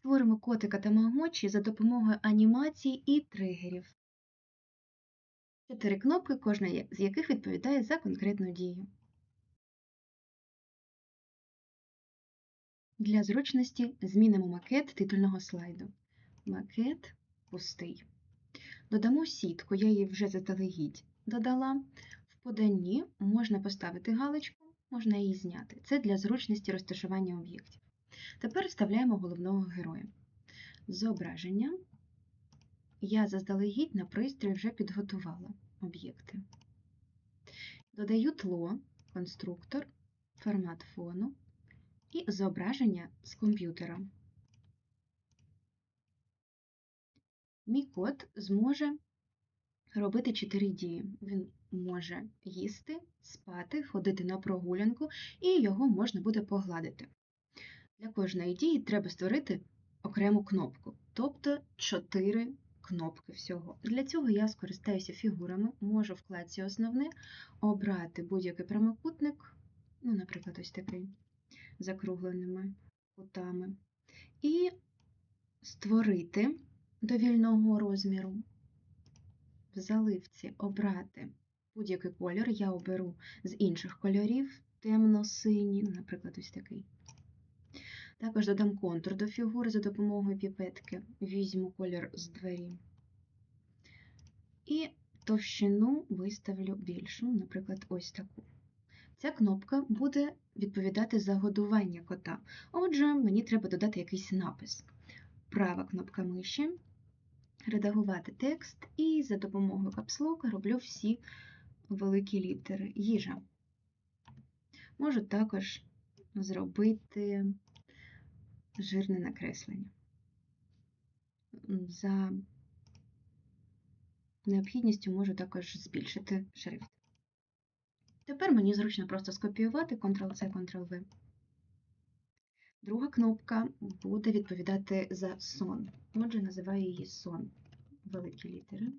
Створимо котика тамагочі за допомогою анімацій і тригерів. Чотири кнопки, кожна з яких відповідає за конкретну дію. Для зручності змінимо макет титульного слайду. Макет пустий. Додамо сітку, я її вже заздалегідь додала. В поданні можна поставити галочку, можна її зняти. Це для зручності розташування об'єктів. Тепер вставляємо головного героя. Зображення. Я заздалегідь на пристрої вже підготувала об'єкти. Додаю тло, конструктор, формат фону і зображення з комп'ютера. Мій кот зможе робити чотири дії. Він може їсти, спати, ходити на прогулянку, і його можна буде погладити. Для кожної дії треба створити окрему кнопку, тобто чотири кнопки всього. Для цього я скористаюся фігурами, можу в вкладці Основне обрати будь-який прямокутник, ну, наприклад, ось такий, закругленими кутами, і створити довільного розміру. В заливці обрати будь-який кольор, я оберу з інших кольорів темно-синій, наприклад, ось такий. Також додам контур до фігури за допомогою піпетки, візьму колір з двері. І товщину виставлю більшу, наприклад, ось таку. Ця кнопка буде відповідати за годування кота. Отже, мені треба додати якийсь напис. Права кнопка миші, редагувати текст, і за допомогою капслока роблю всі великі літери. Їжа. Можу також зробити жирне накреслення. За необхідністю можу також збільшити шрифт. Тепер мені зручно просто скопіювати Ctrl-C, Ctrl-V. Друга кнопка буде відповідати за сон. Отже, називаю її сон. Великі літери.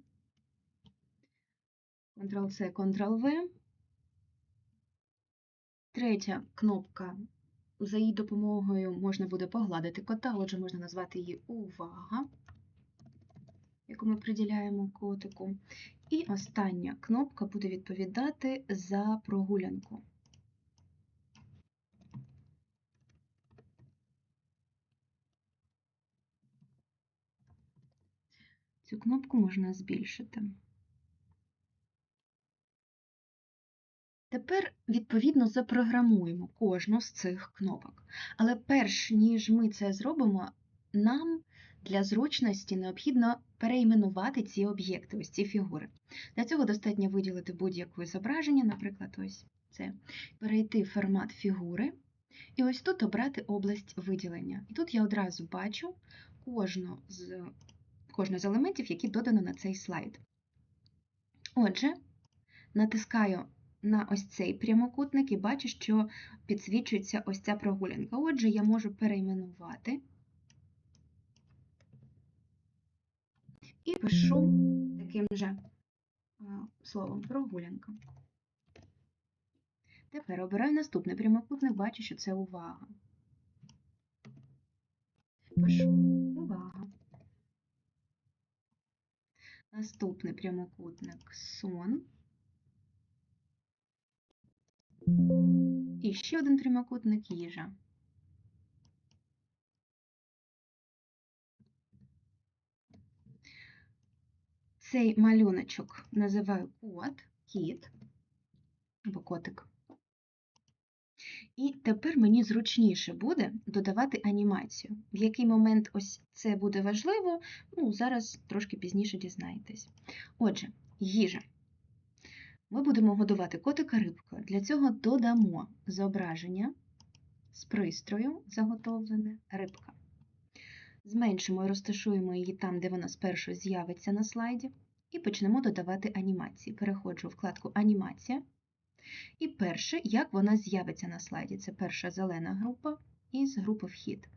Ctrl-C, Ctrl-V. Третя кнопка. За її допомогою можна буде погладити кота, отже, можна назвати її Увага, яку ми приділяємо котику. І остання кнопка буде відповідати за прогулянку. Цю кнопку можна збільшити. Тепер, відповідно, запрограмуємо кожну з цих кнопок. Але перш ніж ми це зробимо, нам для зручності необхідно перейменувати ці об'єкти, ось ці фігури. Для цього достатньо виділити будь-яке зображення, наприклад, ось це, перейти в формат фігури, і ось тут обрати область виділення. І тут я одразу бачу кожну з, кожну з елементів, які додано на цей слайд. Отже, натискаю на ось цей прямокутник і бачу, що підсвічується ось ця прогулянка. Отже, я можу перейменувати і пишу таким же словом прогулянка. Тепер обираю наступний прямокутник, бачу, що це увага. Пишу увага. Наступний прямокутник сон. І ще один прямокутник їжа. Цей малюночок називаю кот, кіт або котик. І тепер мені зручніше буде додавати анімацію. В який момент ось це буде важливо, ну, зараз трошки пізніше дізнаєтесь. Отже, їжа. Ми будемо годувати котика рибкою. Для цього додамо зображення з пристрою заготовлене рибка. Зменшимо і розташуємо її там, де вона спершу з'явиться на слайді, і почнемо додавати анімації. Переходжу у вкладку Анімація. І перше, як вона з'явиться на слайді. Це перша зелена група із групи вхід.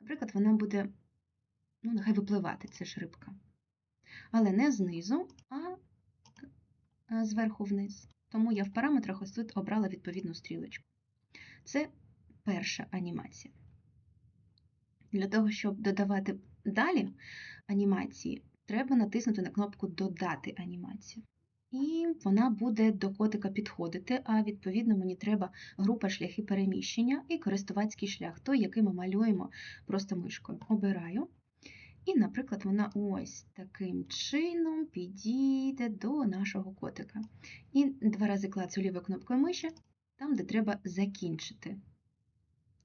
Наприклад, вона буде, ну, нехай випливати, це ж рибка. Але не знизу, а зверху вниз. Тому я в параметрах ось тут обрала відповідну стрілочку. Це перша анімація. Для того, щоб додавати далі анімації, треба натиснути на кнопку Додати анімацію. І вона буде до котика підходити, а відповідно мені треба група шляхи переміщення і користувацький шлях, той, який ми малюємо просто мишкою. Обираю. І, наприклад, вона ось таким чином підійде до нашого котика. І два рази клацаю лівою кнопкою миші, там, де треба закінчити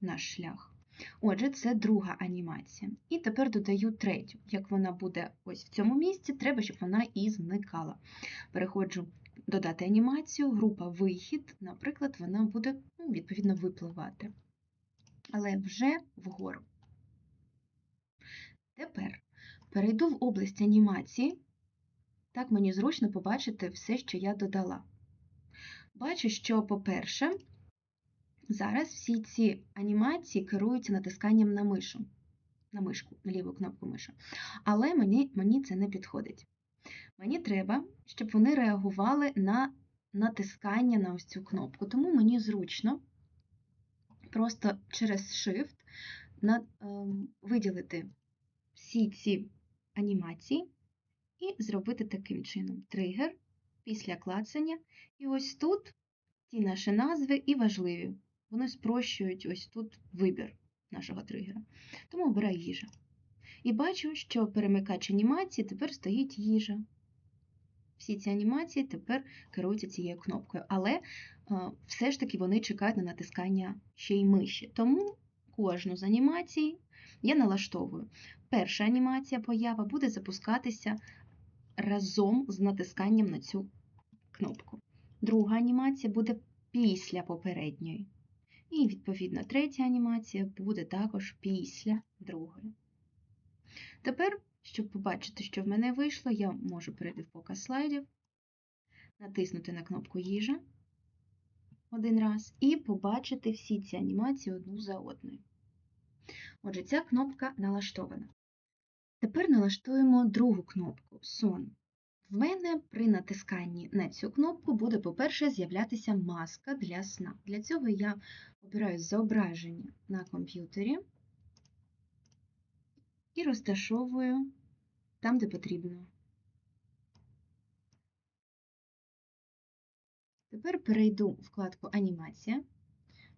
наш шлях. Отже, це друга анімація. І тепер додаю третю. Як вона буде ось в цьому місці, треба, щоб вона і зникала. Переходжу додати анімацію, група вихід, наприклад, вона буде ну, відповідно випливати. Але вже вгору. Тепер перейду в область анімації. Так мені зручно побачити все, що я додала. Бачу, що, по-перше, зараз всі ці анімації керуються натисканням на мишу, на мишку, на ліву кнопку мишу. Але мені, мені це не підходить. Мені треба, щоб вони реагували на натискання на ось цю кнопку. Тому мені зручно просто через Shift на, е, виділити всі ці анімації і зробити таким чином тригер після клацання. І ось тут ті наші назви і важливі. Вони спрощують ось тут вибір нашого тригера. Тому обираю їжа. І бачу, що перемикач анімації тепер стоїть їжа. Всі ці анімації тепер керуються цією кнопкою, але все ж таки вони чекають на натискання ще й миші. Тому кожну з анімацій я налаштовую. Перша анімація поява буде запускатися разом з натисканням на цю кнопку. Друга анімація буде після попередньої. І, відповідно, третя анімація буде також після другої. Тепер, щоб побачити, що в мене вийшло, я можу перейти в показ слайдів, натиснути на кнопку їжа один раз і побачити всі ці анімації одну за одною. Отже, ця кнопка налаштована. Тепер налаштуємо другу кнопку Сон. В мене при натисканні на цю кнопку буде, по-перше, з'являтися маска для сна. Для цього я обираю зображення на комп'ютері і розташовую там, де потрібно. Тепер перейду в вкладку Анімація,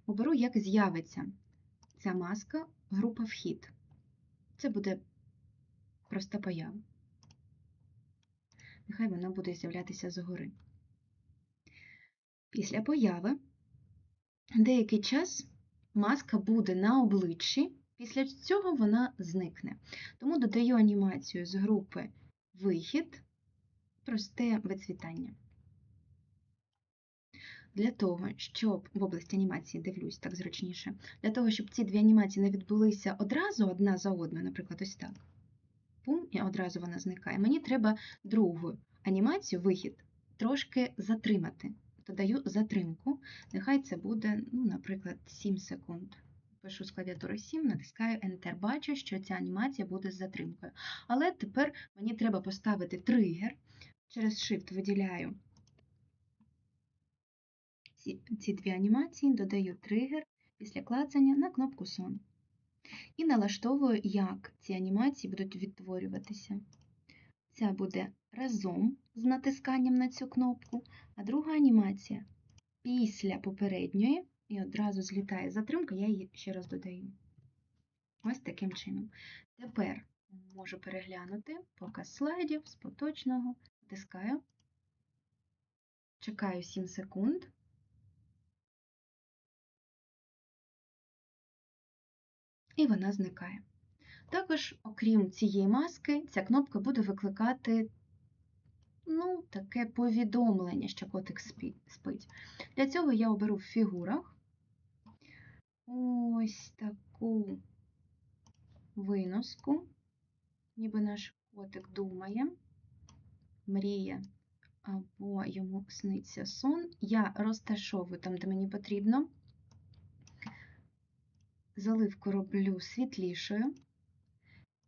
оберу, як з'явиться ця маска, група Вхід. Це буде проста поява. Нехай вона буде з'являтися згори. Після появи деякий час маска буде на обличчі, після цього вона зникне. Тому додаю анімацію з групи Вихід, просте вицвітання. Для того, щоб в області анімації дивлюсь так зручніше, для того, щоб ці дві анімації не відбулися одразу одна за одною, наприклад, ось так. Пум, і одразу вона зникає. Мені треба другу анімацію, вихід, трошки затримати. Додаю затримку. Нехай це буде, ну, наприклад, 7 секунд. Пишу з клавіатури 7, натискаю Enter, бачу, що ця анімація буде з затримкою. Але тепер мені треба поставити тригер. Через Shift виділяю ці, ці дві анімації, додаю тригер після клацання на кнопку Сон. І налаштовую, як ці анімації будуть відтворюватися. Ця буде разом з натисканням на цю кнопку, а друга анімація після попередньої, і одразу злітає затримка, я її ще раз додаю. Ось таким чином. Тепер можу переглянути показ слайдів з поточного, натискаю, чекаю 7 секунд. І вона зникає. Також, окрім цієї маски, ця кнопка буде викликати ну, таке повідомлення, що котик спить. Для цього я оберу в фігурах ось таку виноску, ніби наш котик думає, мріє або йому сниться сон. Я розташовую там, де мені потрібно. Заливку роблю світлішою.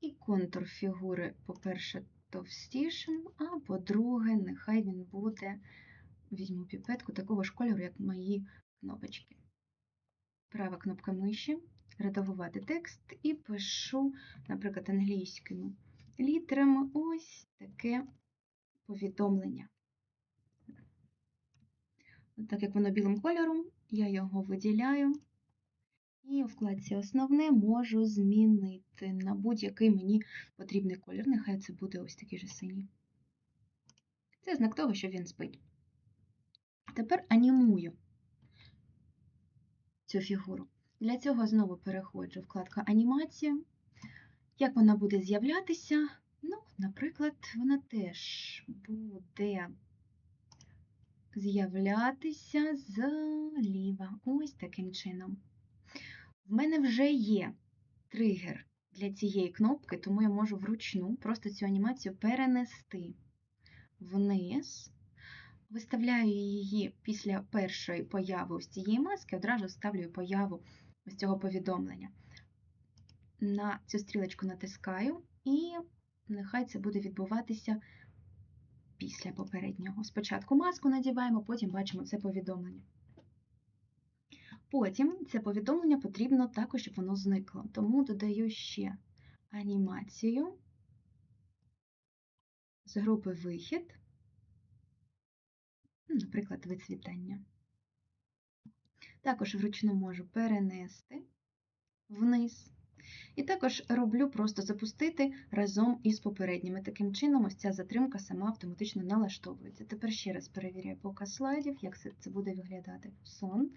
І контур фігури, по-перше, товстішим, а по-друге, нехай він буде, візьму піпетку такого ж кольору, як мої кнопочки. Права кнопка миші, редагувати текст і пишу, наприклад, англійськими літерами ось таке повідомлення. Так як воно білим кольором, я його виділяю. І у вкладці Основне можу змінити на будь-який мені потрібний колір. Нехай це буде ось такий же синій. Це знак того, що він спить. Тепер анімую цю фігуру. Для цього знову переходжу в вкладку Анімація. Як вона буде з'являтися? Ну, наприклад, вона теж буде з'являтися зліва. Ось таким чином. В мене вже є тригер для цієї кнопки, тому я можу вручну просто цю анімацію перенести вниз. Виставляю її після першої появи ось цієї маски, одразу ставлю появу ось цього повідомлення. На цю стрілочку натискаю, і нехай це буде відбуватися після попереднього. Спочатку маску надіваємо, потім бачимо це повідомлення. Потім це повідомлення потрібно також, щоб воно зникло. Тому додаю ще анімацію з групи вихід, наприклад, вицвітання. Також вручну можу перенести вниз. І також роблю просто запустити разом із попередніми. Таким чином, ось ця затримка сама автоматично налаштовується. Тепер ще раз перевіряю показ слайдів, як це буде виглядати. Сон.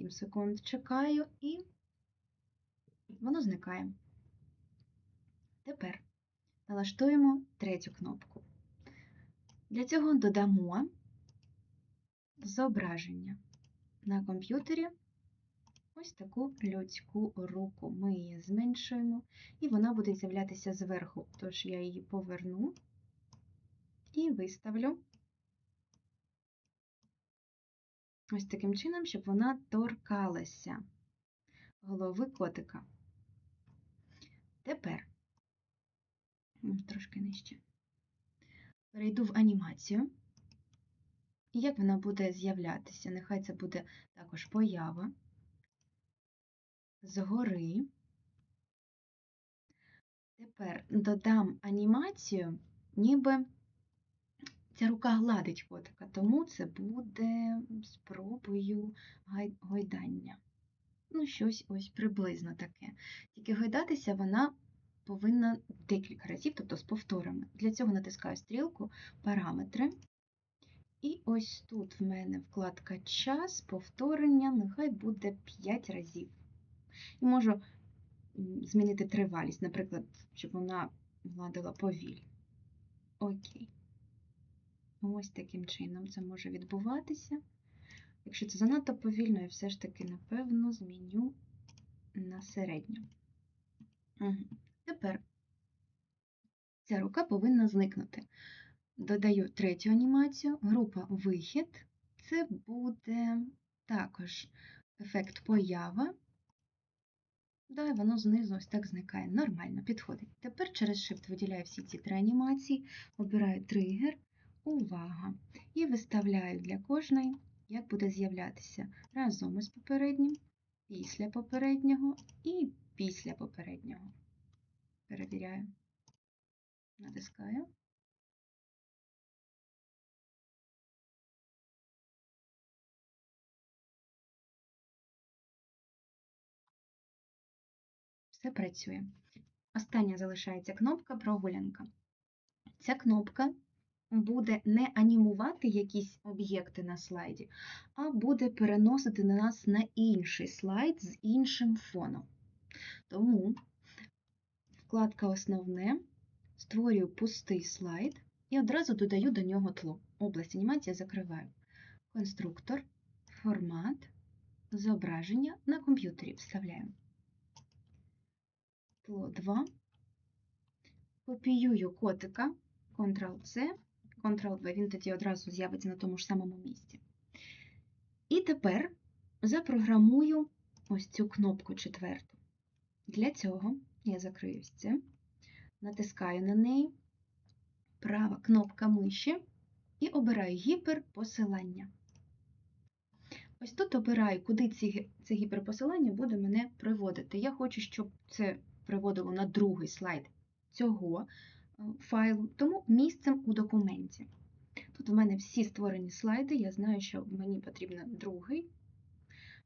7 секунд чекаю і воно зникає. Тепер налаштуємо третю кнопку. Для цього додамо зображення на комп'ютері ось таку людську руку. Ми її зменшуємо, і вона буде з'являтися зверху. Тож я її поверну і виставлю ось таким чином, щоб вона торкалася голови котика. Тепер, трошки нижче, перейду в анімацію. І як вона буде з'являтися? Нехай це буде також поява згори. Тепер додам анімацію, ніби Ця рука гладить котика, тому це буде спробою гойдання. Ну, щось ось приблизно таке. Тільки гойдатися вона повинна декілька разів, тобто з повторами. Для цього натискаю стрілку, параметри. І ось тут в мене вкладка час, повторення, нехай буде 5 разів. І можу змінити тривалість, наприклад, щоб вона гладила повільно. Окей. Ось таким чином це може відбуватися. Якщо це занадто повільно, я все ж таки, напевно, зміню на середню. Угу. Тепер ця рука повинна зникнути. Додаю третю анімацію, група вихід. Це буде також ефект поява. Да, воно знизу ось так зникає. Нормально, підходить. Тепер через Shift виділяю всі ці три анімації, обираю тригер увага. І виставляю для кожної, як буде з'являтися разом із попереднім, після попереднього і після попереднього. Перевіряю. Натискаю. Все працює. Остання залишається кнопка прогулянка. Ця кнопка буде не анімувати якісь об'єкти на слайді, а буде переносити на нас на інший слайд з іншим фоном. Тому вкладка Основне створюю пустий слайд і одразу додаю до нього тло. Область анімації закриваю. Конструктор, формат, зображення на комп'ютері вставляємо. Тло 2. Копіюю котика, Ctrl-C Ctrl-V, він тоді одразу з'явиться на тому ж самому місці. І тепер запрограмую ось цю кнопку четверту. Для цього я закрию це, натискаю на неї, права кнопка миші і обираю гіперпосилання. Ось тут обираю, куди це гіперпосилання буде мене приводити. Я хочу, щоб це приводило на другий слайд цього файлу, тому місцем у документі. Тут в мене всі створені слайди, я знаю, що мені потрібно другий.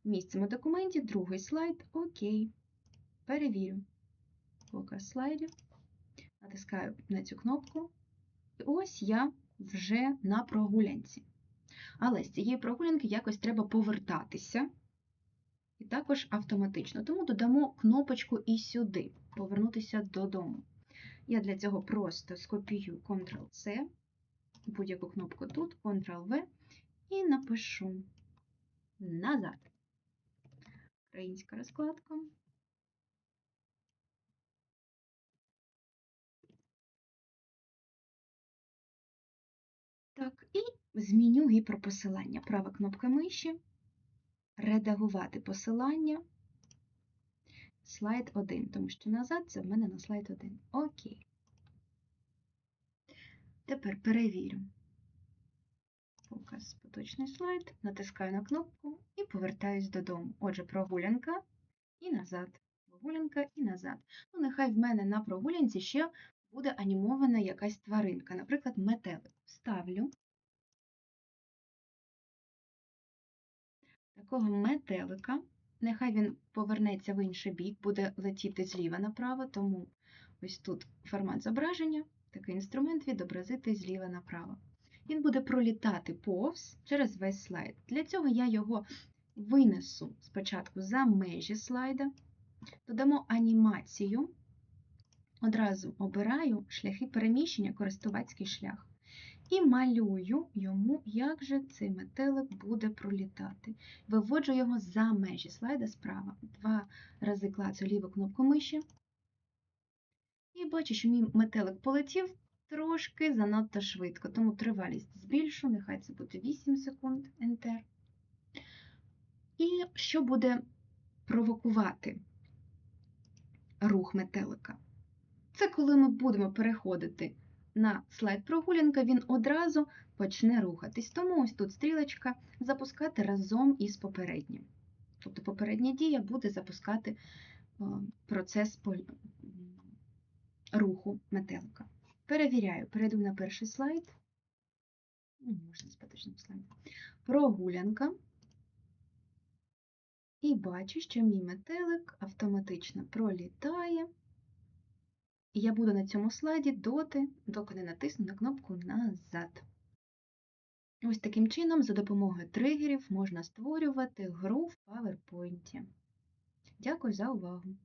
Місцем у документі, другий слайд. Окей. Перевірю. Показ слайдів. Натискаю на цю кнопку. І ось я вже на прогулянці. Але з цієї прогулянки якось треба повертатися. І також автоматично. Тому додамо кнопочку і сюди повернутися додому. Я для цього просто скопіюю Ctrl-C, будь-яку кнопку тут, Ctrl-V, і напишу назад. Українська розкладка. Так, і зміню гіперпосилання. Права кнопка миші, редагувати посилання, слайд 1, тому що назад це в мене на слайд 1. Окей. Тепер перевірю. Показ поточний слайд, натискаю на кнопку і повертаюсь додому. Отже, прогулянка і назад. Прогулянка і назад. Ну, нехай в мене на прогулянці ще буде анімована якась тваринка, наприклад, метелик. Ставлю такого метелика. Нехай він повернеться в інший бік, буде летіти зліва направо, тому ось тут формат зображення, такий інструмент відобразити зліва направо. Він буде пролітати повз через весь слайд. Для цього я його винесу спочатку за межі слайда, додамо анімацію, одразу обираю шляхи переміщення, користувацький шлях. І малюю йому, як же цей метелик буде пролітати. Виводжу його за межі слайда справа. Два рази клацаю ліву кнопку миші. І бачу, що мій метелик полетів трошки занадто швидко, тому тривалість збільшу, нехай це буде 8 секунд, Enter. І що буде провокувати рух метелика? Це коли ми будемо переходити на слайд прогулянка, він одразу почне рухатись. Тому ось тут стрілочка запускати разом із попереднім. Тобто попередня дія буде запускати е, процес руху метелика. Перевіряю, перейду на перший слайд. Можна з поточним слайдом. Прогулянка. І бачу, що мій метелик автоматично пролітає. І я буду на цьому слайді доти, доки не натисну на кнопку назад. Ось таким чином, за допомогою тригерів можна створювати гру в PowerPoint. Дякую за увагу!